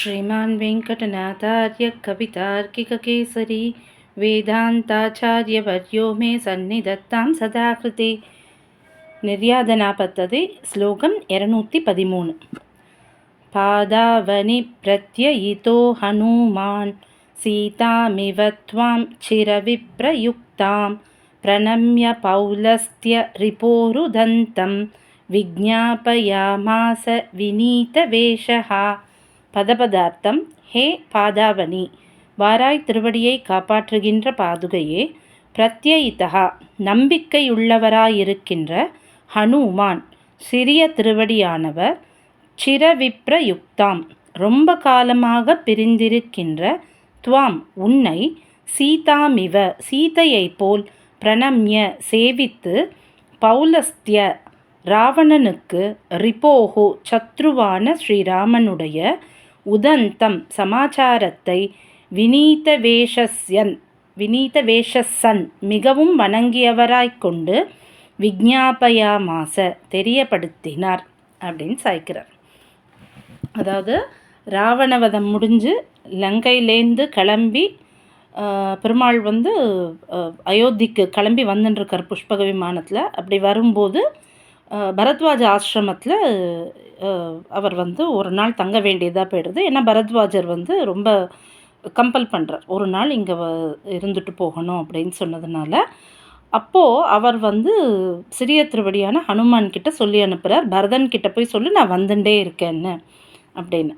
శ్రీమాన్ వెంకటనాథార్య కవితార్కికకేసరి వేదాంతాచార్యవర్యో మే సన్నిధత్తాం సదాకృతి నిర్యాదనా పద్ధతి శ్లోకం ఇరనూత్తి పదిమూను పాదావని ప్రత్యయితో హనుమాన్ సీతామివ త్వాం చిరవిప్రయుక్తాం ప్రణమ్య పౌలస్త్య రిపోరుదంతం విజ్ఞాపయామాస వినీతవేష பதபதார்த்தம் ஹே பாதாவணி வாராய் திருவடியை காப்பாற்றுகின்ற பாதுகையே பிரத்யயிதா நம்பிக்கையுள்ளவராயிருக்கின்ற ஹனுமான் சிறிய திருவடியானவர் சிரவிப்ரயுக்தாம் ரொம்ப காலமாக பிரிந்திருக்கின்ற துவாம் உன்னை சீதாமிவ சீதையைப் போல் பிரணம்ய சேவித்து பௌலஸ்திய ராவணனுக்கு ரிபோஹோ சத்ருவான ஸ்ரீராமனுடைய உதந்தம் சமாச்சாரத்தை வினீதவேஷஸ்யன் வினீதவேஷசன் மிகவும் வணங்கியவராய்க் கொண்டு தெரியப்படுத்தினார் அப்படின்னு சாய்க்கிறார். அதாவது ராவணவதம் முடிஞ்சு லங்கையிலேருந்து கிளம்பி பெருமாள் வந்து அயோத்திக்கு கிளம்பி வந்துட்டுருக்கார் புஷ்பக விமானத்தில். அப்படி வரும்போது பரத்வாஜ ஆசிரமத்தில் அவர் வந்து ஒரு நாள் தங்க வேண்டியதாக போயிடுது. ஏன்னா பரத்வாஜர் வந்து ரொம்ப கம்பல் பண்ணுறார் ஒரு நாள் இங்கே இருந்துட்டு போகணும் அப்படின்னு சொன்னதுனால அப்போது அவர் வந்து சிறிய திருவடியான ஹனுமான் கிட்ட சொல்லி அனுப்புகிறார் பரதன் கிட்ட போய் சொல்லி நான் வந்துட்டே இருக்கேன்னு அப்படின்னு.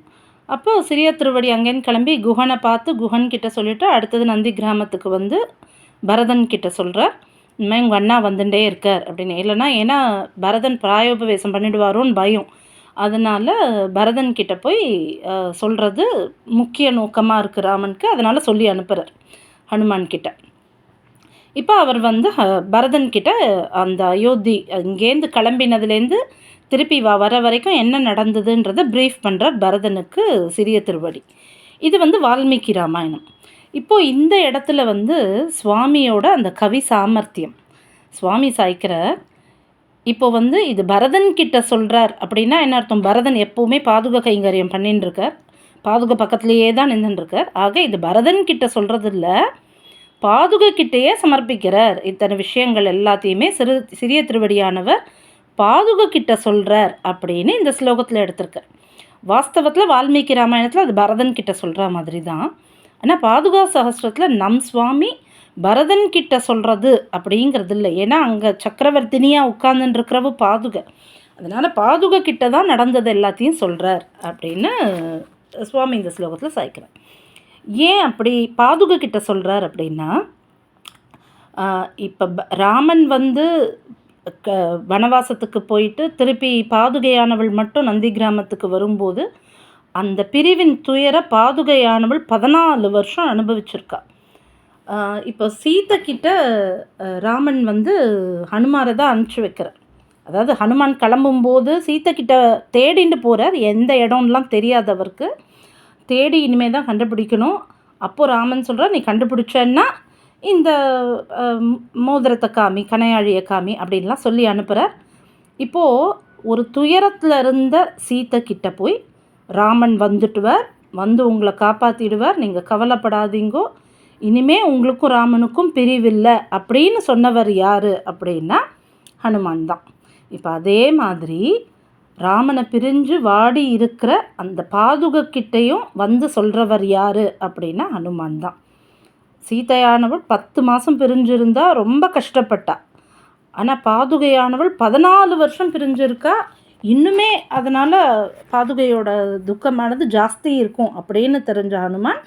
அப்போது சிறிய திருவடி அங்கேன்னு கிளம்பி குஹனை பார்த்து குஹன் கிட்ட சொல்லிவிட்டு அடுத்தது நந்தி கிராமத்துக்கு வந்து பரதன் கிட்ட சொல்கிறார் இனிமேல் உங்கள் அண்ணா வந்துட்டே இருக்கார் அப்படின்னு. இல்லைன்னா ஏன்னா பரதன் பிராயோபவேசம் பண்ணிடுவாரோன்னு பயம். அதனால் பரதன் கிட்ட போய் சொல்கிறது முக்கிய நோக்கமாக இருக்குது ராமனுக்கு. அதனால் சொல்லி அனுப்புகிறார் ஹனுமான் கிட்ட. இப்போ அவர் வந்து பரதன் கிட்ட அந்த அயோத்தி இங்கேருந்து கிளம்பினதுலேருந்து திருப்பி வா வர வரைக்கும் என்ன நடந்ததுன்றதை ப்ரீஃப் பண்ணுறார் பரதனுக்கு சிறிய திருவடி. இது வந்து வால்மீகி ராமாயணம். இப்போது இந்த இடத்துல வந்து சுவாமியோட அந்த கவி சாமர்த்தியம். சுவாமி சாய்க்கிற இப்போ வந்து இது பரதன் கிட்ட சொல்கிறார் அப்படின்னா என்ன அர்த்தம்? பரதன் எப்போவுமே பாதுக கைங்கரியம் பண்ணின்னு இருக்கார் பாதுக பக்கத்துலேயே தான் நின்றுருக்கார் ஆக இது பரதன் கிட்ட சொல்கிறது இல்லை பாதுகை கிட்டேயே சமர்ப்பிக்கிறார். இத்தனை விஷயங்கள் எல்லாத்தையுமே சிறு சிறிய திருவடியானவர் பாதுகை கிட்ட சொல்கிறார் அப்படின்னு இந்த ஸ்லோகத்தில் எடுத்திருக்கார். வாஸ்தவத்தில் வால்மீகி ராமாயணத்தில் அது பரதன் கிட்ட சொல்கிற மாதிரி தான் ஆனால் பாதுகா சகஸ்திரத்தில் நம் சுவாமி பரதன் கிட்ட சொல்கிறது அப்படிங்கிறது இல்லை. ஏன்னா அங்கே சக்கரவர்த்தினியாக உட்கார்ந்துருக்கிறவு பாதுகை. அதனால் பாதுகை கிட்ட தான் நடந்தது எல்லாத்தையும் சொல்கிறார் அப்படின்னு சுவாமி இந்த ஸ்லோகத்தில் சாய்க்கிறார். ஏன் அப்படி பாதுகை கிட்ட சொல்கிறார் அப்படின்னா இப்போ ராமன் வந்து க வனவாசத்துக்கு போயிட்டு திருப்பி பாதுகையானவள் மட்டும் நந்தி கிராமத்துக்கு வரும்போது அந்த பிரிவின் துயர பாதுகையானவள் பதினாலு வருஷம் அனுபவிச்சிருக்கா. இப்போ சீத்தை ராமன் வந்து ஹனுமாரை தான் அனுப்பிச்சி வைக்கிறார். அதாவது ஹனுமான் கிளம்பும்போது சீத்தை கிட்ட போகிறார் எந்த இடம்லாம் தெரியாதவருக்கு தேடி இனிமேல் தான் கண்டுபிடிக்கணும். அப்போது ராமன் சொல்கிறார் நீ கண்டுபிடிச்சன்னா இந்த மோதிரத்தை காமி கனையாழிய காமி அப்படின்லாம் சொல்லி அனுப்புகிறார் இப்போது ஒரு துயரத்தில் இருந்த சீத்தை கிட்ட போய் ராமன் வந்துட்டுவார் வந்து உங்களை காப்பாற்றிடுவார் நீங்கள் கவலைப்படாதீங்கோ. இனிமே உங்களுக்கும் ராமனுக்கும் பிரிவில்லை அப்படின்னு சொன்னவர் யார் அப்படின்னா ஹனுமான் தான். இப்போ அதே மாதிரி ராமனை பிரிஞ்சு வாடி இருக்கிற அந்த பாதுகக்கிட்டையும் வந்து சொல்கிறவர் யார் அப்படின்னா ஹனுமான் தான். சீதையானவள் பத்து மாதம் பிரிஞ்சிருந்தா ரொம்ப கஷ்டப்பட்டா. ஆனால் பாதுகையானவள் பதினாலு வருஷம் பிரிஞ்சிருக்கா. இன்னுமே அதனால் பாதுகையோட துக்கமானது ஜாஸ்தி இருக்கும் அப்படின்னு தெரிஞ்ச ஹனுமான்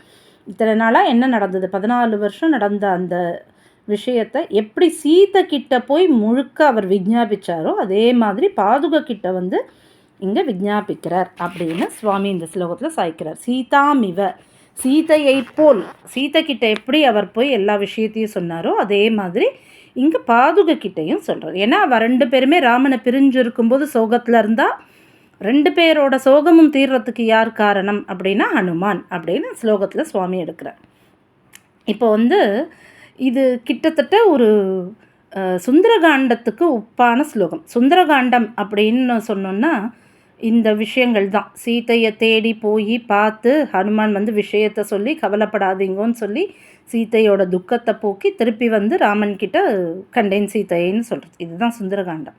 இத்தனை நாளாக என்ன நடந்தது? பதினாலு வருஷம் நடந்த அந்த விஷயத்தை எப்படி சீத்தை கிட்ட போய் முழுக்க அவர் விஜாபிச்சாரோ அதே மாதிரி பாதுக கிட்ட வந்து இங்கே விஜாபிக்கிறார் அப்படின்னு சுவாமி இந்த ஸ்லோகத்தில் சாய்க்கிறார். சீதாமிவ சீதையை போல் சீத்தை கிட்ட எப்படி அவர் போய் எல்லா விஷயத்தையும் சொன்னாரோ அதே மாதிரி இங்கே பாதுக கிட்டேயும் சொல்கிறார் ஏன்னா அவள் ரெண்டு பேருமே ராமனை பிரிஞ்சு இருக்கும்போது சோகத்தில் இருந்தால் ரெண்டு பேரோட சோகமும் தீர்றதுக்கு யார் காரணம் அப்படின்னா ஹனுமான் அப்படின்னு ஸ்லோகத்தில் சுவாமி எடுக்கிறார். இப்போ வந்து இது கிட்டத்தட்ட ஒரு சுந்தரகாண்டத்துக்கு உப்பான ஸ்லோகம். சுந்தரகாண்டம் அப்படின்னு சொன்னோன்னா இந்த விஷயங்கள் தான். சீத்தையை தேடி போய் பார்த்து ஹனுமான் வந்து விஷயத்தை சொல்லி கவலைப்படாதீங்கன்னு சொல்லி சீத்தையோட துக்கத்தை போக்கி திருப்பி வந்து ராமன் கிட்ட கண்டேன் சீத்தைன்னு சொல்கிறது இதுதான் சுந்தரகாண்டம்.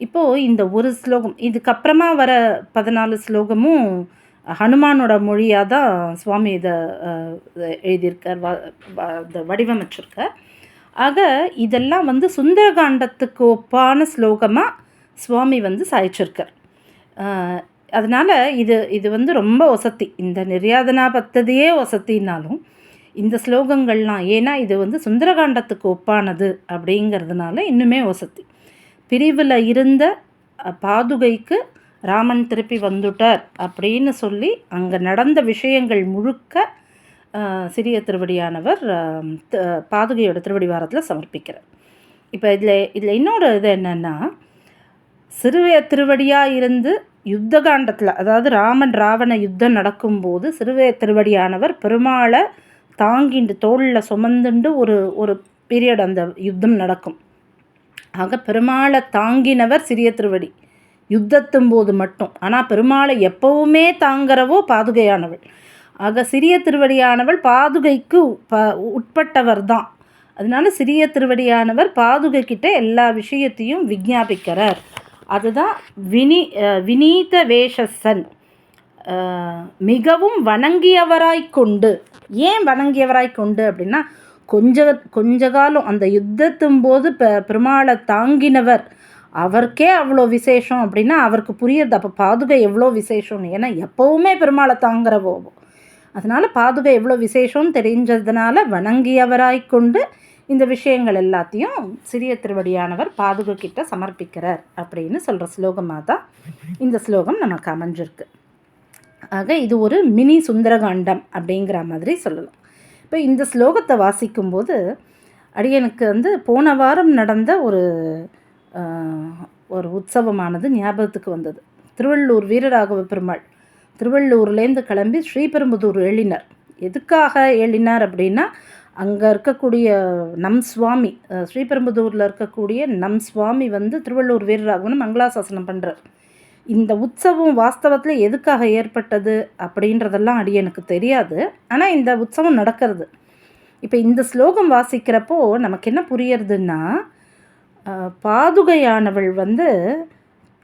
இப்போது இந்த ஒரு ஸ்லோகம் இதுக்கப்புறமா வர பதினாலு ஸ்லோகமும் ஹனுமானோட மொழியாக தான் சுவாமி இதை எழுதியிருக்கார் இதை வடிவமைச்சிருக்கார். ஆக இதெல்லாம் வந்து சுந்தரகாண்டத்துக்கு ஒப்பான ஸ்லோகமாக சுவாமி வந்து சாய்ச்சிருக்கார் அதனால் இது இது வந்து ரொம்ப வசதி. இந்த நிர்யாதனா பத்ததியே வசத்தினாலும் இந்த ஸ்லோகங்கள்லாம் ஏன்னா இது வந்து சுந்தரகாண்டத்துக்கு ஒப்பானது அப்படிங்கிறதுனால இன்னுமே வசதி. பிரிவில் இருந்த பாதுகைக்கு ராமன் திருப்பி வந்துட்டார் அப்படின்னு சொல்லி அங்கே நடந்த விஷயங்கள் முழுக்க சிறிய திருவடியானவர் பாதுகையோட திருவடி வாரத்தில் சமர்ப்பிக்கிறார். இப்போ இதில் இதில் இன்னொரு இது என்னென்னா சிறுவைய திருவடியாக இருந்து யுத்த காண்டத்தில் அதாவது ராமன் ராவண யுத்தம் நடக்கும்போது சிறுவைய திருவடியானவர் பெருமாளை தாங்கிண்டு தோளில் சுமந்துண்டு ஒரு ஒரு பீரியட் அந்த யுத்தம் நடக்கும். ஆக பெருமாளை தாங்கினவர் சிறிய திருவடி. யுத்தத்தும் போது மட்டும். ஆனால் பெருமாளை எப்பவுமே தாங்கிறவோ பாதுகையானவள். ஆக சிறிய திருவடியானவள் பாதுகைக்கு ப உட்பட்டவர் தான். அதனால சிறிய திருவடியானவர் பாதுகை கிட்ட எல்லா விஷயத்தையும் விஜாபிக்கிறார் அதுதான் வினி வினீத வேஷசன் மிகவும் வணங்கியவராய் கொண்டு. ஏன் வணங்கியவராய் கொண்டு அப்படின்னா கொஞ்ச கொஞ்ச காலம் அந்த யுத்தத்தும் போது பெ பெருமாளை தாங்கினவர். அவருக்கே அவ்வளோ விசேஷம் அப்படின்னா அவருக்கு புரியுது அப்போ பாதுகை எவ்வளோ விசேஷம்னு. ஏன்னா எப்போவுமே பெருமாளை தாங்குறவோ. அதனால் பாதுகை எவ்வளோ விசேஷம்னு தெரிஞ்சதுனால வணங்கியவராய் கொண்டு இந்த விஷயங்கள் எல்லாத்தையும் சிறிய திருவடியானவர் பாதுகக்கிட்ட சமர்ப்பிக்கிறார் அப்படின்னு சொல்கிற ஸ்லோகமாக தான் இந்த ஸ்லோகம் நமக்கு அமைஞ்சிருக்கு. ஆக இது ஒரு மினி சுந்தரகாண்டம் அப்படிங்கிற மாதிரி சொல்லலாம். இப்போ இந்த ஸ்லோகத்தை வாசிக்கும்போது அடியனுக்கு வந்து போன வாரம் நடந்த ஒரு ஒரு உற்சவமானது ஞாபகத்துக்கு வந்தது. திருவள்ளூர் வீரராகவ பெருமாள் திருவள்ளூர்லேருந்து கிளம்பி ஸ்ரீபெரும்புதூர் எழினார் எதுக்காக எழினார் அப்படின்னா அங்கே இருக்கக்கூடிய நம் சுவாமி ஸ்ரீபெரும்புதூரில் இருக்கக்கூடிய நம் சுவாமி வந்து திருவள்ளூர் வீரராகவனும் மங்களாசாசனம் பண்ணுறார் இந்த உற்சவம் வாஸ்தவத்தில் எதுக்காக ஏற்பட்டது அப்படின்றதெல்லாம் அடி எனக்கு தெரியாது. ஆனால் இந்த உற்சவம் நடக்கிறது. இப்போ இந்த ஸ்லோகம் வாசிக்கிறப்போ நமக்கு என்ன புரியறதுன்னா பாதுகையானவள் வந்து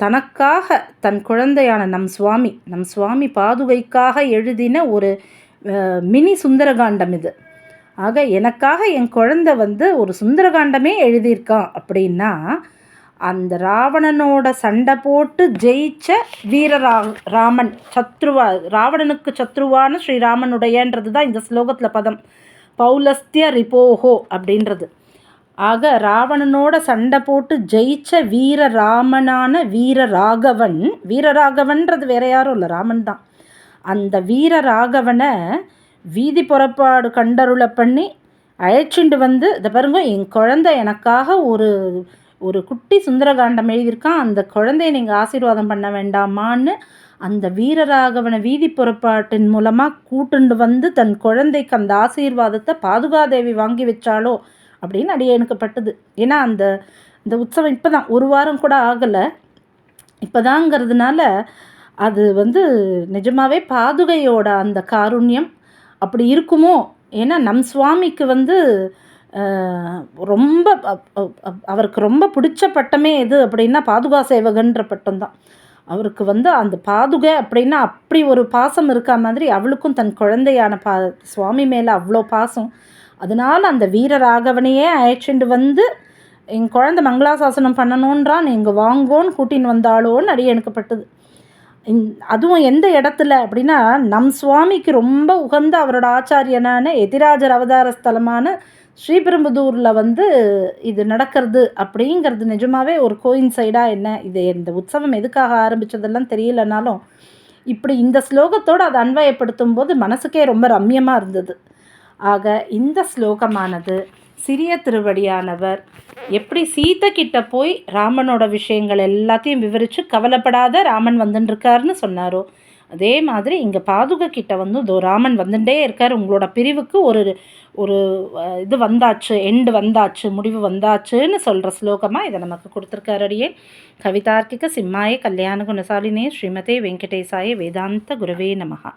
தனக்காக தன் குழந்தையான நம் சுவாமி நம் சுவாமி பாதுகைக்காக எழுதின ஒரு மினி சுந்தரகாண்டம் இது. ஆக எனக்காக என் குழந்தை வந்து ஒரு சுந்தரகாண்டமே எழுதியிருக்கான் அப்படின்னா அந்த ராவணனோட சண்டை போட்டு ஜெயிச்ச வீரரா ராமன் சத்ருவா ராவணனுக்கு சத்ருவான ஸ்ரீராமனுடையன்றது தான் இந்த ஸ்லோகத்தில் பதம். பௌலஸ்திய ரிபோஹோ அப்படின்றது. ஆக ராவணனோட சண்டை போட்டு ஜெயிச்ச வீர ராமனான வீர ராகவன் வீரராகவன்றது வேற யாரும் இல்லை ராமன் தான் அந்த வீர ராகவனை வீதி புறப்பாடு கண்டருளை பண்ணி அழைச்சிண்டு வந்து இதை பாருங்க என் குழந்தை எனக்காக ஒரு ஒரு குட்டி சுந்தரகாண்டம் எழுதியிருக்கான். அந்த குழந்தைய நீங்கள் ஆசீர்வாதம் பண்ண வேண்டாமான்னு அந்த வீரராகவனை வீதி புறப்பாட்டின் மூலமாக கூட்டுண்டு வந்து தன் குழந்தைக்கு அந்த ஆசீர்வாதத்தை பாதுகாதேவி வாங்கி வச்சாலோ அப்படின்னு அடியனுக்கு பட்டுது ஏன்னா அந்த இந்த உற்சவம் இப்போ தான் ஒரு வாரம் கூட ஆகலை. இப்போதாங்கிறதுனால அது வந்து நிஜமாகவே பாதுகையோட அந்த காருண்யம். அப்படி இருக்குமோ? ஏன்னா நம் சுவாமிக்கு வந்து ரொம்ப அவருக்கு ரொம்ப பிடிச்ச பட்டமே எது அப்படின்னா பாதுகா சேவகன்ற பட்டம் தான். அவருக்கு வந்து அந்த பாதுகை அப்படின்னா அப்படி ஒரு பாசம் இருக்கா மாதிரி அவளுக்கும் தன் குழந்தையான பா சுவாமி மேலே அவ்வளோ பாசம். அதனால் அந்த வீரராகவனையே அழைச்சிட்டு வந்து என் குழந்தை மங்களாசாசனம் பண்ணணுன்றான் நீங்கள் வாங்கோன்னு கூட்டின்னு வந்தாளோன்னு அடியே எனக்குப்பட்டது அதுவும் எந்த இடத்துல அப்படின்னா நம் சுவாமிக்கு ரொம்ப உகந்த அவரோட ஆச்சாரியனான எதிராஜர் அவதார ஸ்தலமான ஸ்ரீபெரும்புதூரில் வந்து இது நடக்கிறது அப்படிங்கிறது நிஜமாகவே ஒரு கோயின் சைடாக என்ன? இது இந்த உற்சவம் எதுக்காக ஆரம்பித்ததெல்லாம் தெரியலனாலும் இப்படி இந்த ஸ்லோகத்தோடு அதை அன்வயப்படுத்தும் போது மனசுக்கே ரொம்ப ரம்யமாக இருந்தது. ஆக இந்த ஸ்லோகமானது சிறிய திருவடியானவர். எப்படி சீத்தை கிட்ட போய் ராமனோட விஷயங்கள் எல்லாத்தையும் விவரித்து கவலைப்படாத ராமன் வந்துட்டுருக்காருன்னு சொன்னாரோ? அதே மாதிரி இங்கே பாதுகை கிட்ட வந்து தோ ராமன் வந்துட்டே இருக்கார். உங்களோட பிரிவுக்கு ஒரு ஒரு இது வந்தாச்சு எண்டு வந்தாச்சு முடிவு வந்தாச்சுன்னு சொல்கிற ஸ்லோகமாக இதை நமக்கு கொடுத்துருக்காரு அடியே. கவிதார்க்கிக சிம்மாய கல்யாண குணசாலினே ஸ்ரீமதே வெங்கடேசாய வேதாந்த குருவே நமகா